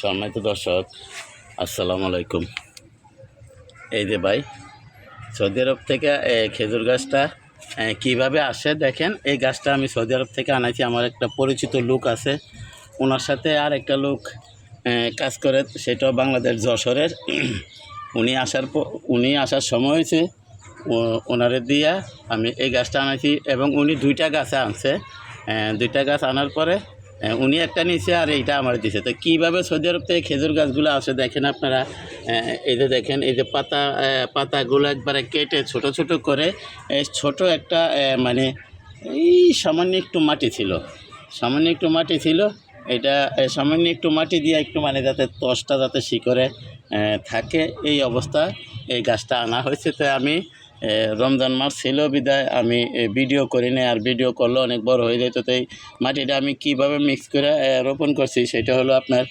সম্মানিত দর্শক, আসসালামু আলাইকুম। এই যে ভাই, সৌদি আরব থেকে খেজুর গাছটা কীভাবে আসে দেখেন? এই গাছটা আমি সৌদি আরব থেকে আনাইছি, আমার একটা পরিচিত লোক আছে। ওনার সাথে আর একটা লোক কাজ করে, সেটাও বাংলাদেশ যশোরের। উনি আসার উনি আসার সময় হয়েছে ওনারে দিয়া আমি এই গাছটা আনাইছি এবং উনি দুইটা গাছে আনছে। দুইটা গাছ আনার পরে উনি একটা নিচে আর এইটা আমার দিছে। তো কীভাবে সৌদি আরব থেকে খেজুর গাছগুলো আসে দেখেন আপনারা? এই যে দেখেন, এই যে পাতা পাতাগুলো একবারে কেটে ছোট ছোট করে ছোট একটা মানে এই সামান্য একটু মাটি ছিল। সামান্য একটু মাটি ছিল, এটা সামান্য একটু মাটি দিয়ে একটু মানে যাতে তসটা যাতে শিকড়ে থাকে, এই অবস্থা, এই গাছটা আনা হয়েছে। তো আমি রমজান মাস ছিল, বিদায়। আমি ভিডিও করি না আর ভিডিও করলে অনেক বড় হয়ে যেত। তো এই মাটিটা আমি কীভাবে মিক্স করে রোপণ করছি, সেটা হলো আপনার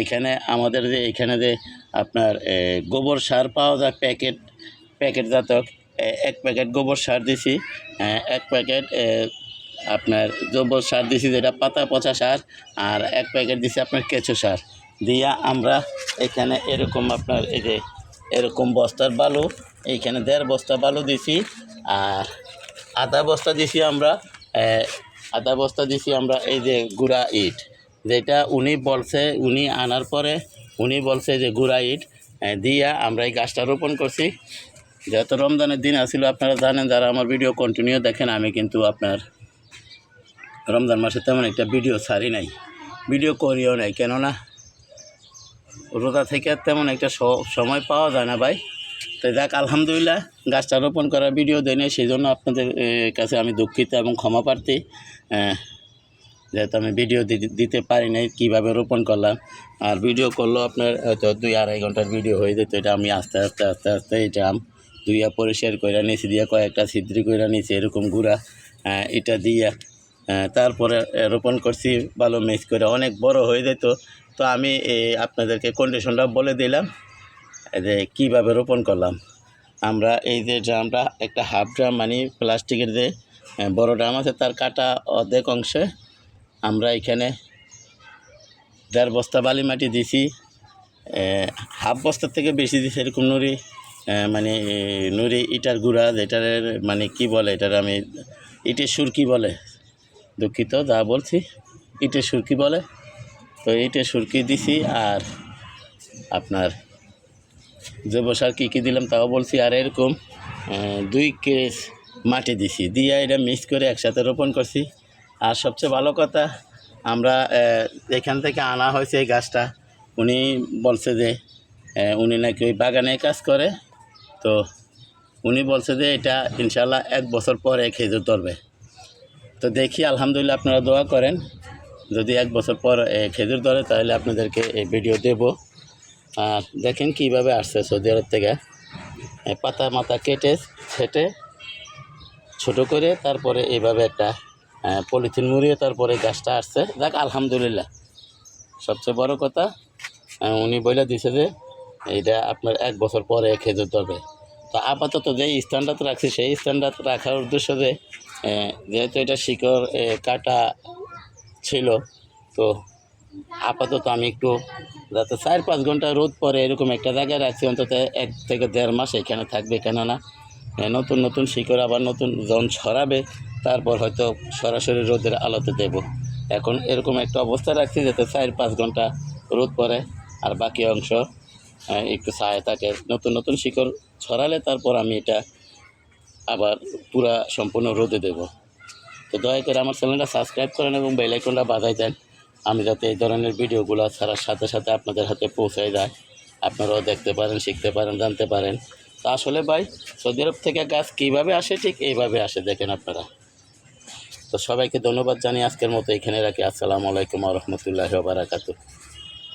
এখানে আমাদের যে, এখানে যে আপনার গোবর সার পাওয়া যায় প্যাকেট প্যাকেট জাতক। এক প্যাকেট গোবর সার দিছি এক প্যাকেট আপনার গোবর সার দিছি, যেটা পাতা, পচা সার, আর এক প্যাকেট দিছি আপনার কেঁচো সার। দিয়া আমরা এখানে এরকম আপনার এই যে, এরকম বস্তার বালু এইখানে দেড় বস্তা বালু দিছি, আর আধা বস্তা দিছি আমরা আধা বস্তা দিছি আমরা এই যে গুড়া ইট। যেটা উনি বলছে, উনি আনার পরে উনি বলছে যে গুড়া ইট দিয়া আমরা এই গাছটা রোপণ করছি। যেহেতু রমজানের দিন আসছিল আপনারা জানেন, যারা আমার ভিডিও কন্টিনিউ দেখেন, আমি কিন্তু আপনার রমজান মাসে তেমন একটা ভিডিও ছাড়ি নাই, ভিডিও করিও নাই। কেননা রোজা থেকে তেমন একটা সময় পাওয়া যায় না ভাই। তো যাক আলহামদুলিল্লাহ গাছটা রোপণ করার ভিডিও দেয় নাই সেই জন্য আপনাদের কাছে আমি দুঃখিত এবং ক্ষমা প্রার্থী। যেহেতু আমি ভিডিও দিতে পারি নাই কীভাবে রোপণ করলাম আর ভিডিও করলেও আপনার হয়তো দুই আড়াই ঘণ্টার ভিডিও হয়ে যেত এটা আমি আস্তে আস্তে আস্তে আস্তে এটা আম দুইয়া পরিষ্কার করে নিয়েছি দিয়ে কয়েকটা ছিদ্রি করে নিয়েছি এরকম গুঁড়া আহ, এটা দিয়ে তারপরে রোপণ করছি ভালো মিক্স করে অনেক বড় হয়ে যেত। তো আমি আপনাদেরকে কন্ডিশনটা বলে দিলাম। যে কীভাবে রোপণ করলাম। আমরা এই যে ড্রামটা, একটা হাফ ড্রাম মানে প্লাস্টিকের যে বড় ড্রাম আছে, তার কাটা অর্ধেক অংশে আমরা এখানে দেড় বস্তা বালি মাটি দিছি হাফ বস্তার থেকে বেশি দিছি এরকম নুড়ি মানে নুড়ি ইটার গুঁড়া, যেটার মানে কি বলে, এটার আমি, ইটের সুরকি বলে? দুঃখিত, যা বলছি, ইটের সুরকি বলে? তো ইটের সুরকি দিছি, আর আপনার জৈব সার কী কী দিলাম তাও বলছি, আর এরকম দুই কেস মাটি দিছি, দিয়ে এটা মিক্স করে একসাথে রোপণ করছি। আর সবচেয়ে ভালো কথা, আমরা এখান থেকে আনা হয়েছে এই গাছটা। উনি বলছে যে উনি নাকি ওই বাগানে কাজ করে। তো উনি বলছে যে, এটা ইনশাল্লাহ এক বছর পরে খেজুর ধরবে। তো দেখি, আলহামদুলিল্লাহ আপনারা দোয়া করেন। যদি এক বছর পর খেজুর ধরে, তাহলে আপনাদেরকে এই ভিডিও দেব। আর দেখেন কীভাবে আসছে সৌদি আরব থেকে। পাতা মাথা কেটে ছেটে ছোট করে তারপরে এইভাবে একটা পলিথিন মুড়িয়ে তারপরে গাছটা আসছে। দেখ, আলহামদুলিল্লাহ। সবচেয়ে বড় কথা উনি বলে দিছে যে এইটা আপনার এক বছর পরে খেজুর ধরবে। তো আপাতত যে স্ট্যান্ডার্ড রাখছি, সেই স্ট্যান্ডার্ড রাখার উদ্দেশ্য যে যেহেতু এটা শিকড় কাটা ছিল, তো আপাতত আমি একটু যাতে চার পাঁচ ঘণ্টা রোদ পরে এরকম একটা জায়গায় রাখছি, অন্তত এক থেকে দেড় মাস এখানে থাকবে। কেননা নতুন নতুন শিকড় আবার নতুন জন ছড়াবে, তারপর হয়তো সরাসরি রোদের আলোতে দেব। এখন এরকম একটা অবস্থা রাখছি যাতে চার পাঁচ ঘণ্টা রোদ পড়ে, আর বাকি অংশ একটু ছায়া থাকে। নতুন নতুন শিকড় ছড়ালে তারপর আমি এটা আবার পুরা সম্পূর্ণ রোদে দেব। তো দয়া করে আমার চ্যানেলটা সাবস্ক্রাইব করেন এবং বেল আইকনটা বাজাই দেন। আমি যাতে এই ধরনের ভিডিওগুলো ছাড়ার সাথে সাথে আপনাদের হাতে পৌঁছে যায়, আপনারাও দেখতে পারেন, শিখতে পারেন, জানতে পারেন। তা আসলে ভাই, সৌদি আরব থেকে গাছ কীভাবে আসে, ঠিক এইভাবে আসে, দেখেন আপনারা। তো সবাইকে ধন্যবাদ জানিয়ে আজকের মতো এখানে রাখি। আসসালামু আলাইকুম রহমতুল্লাহ বারাকাতু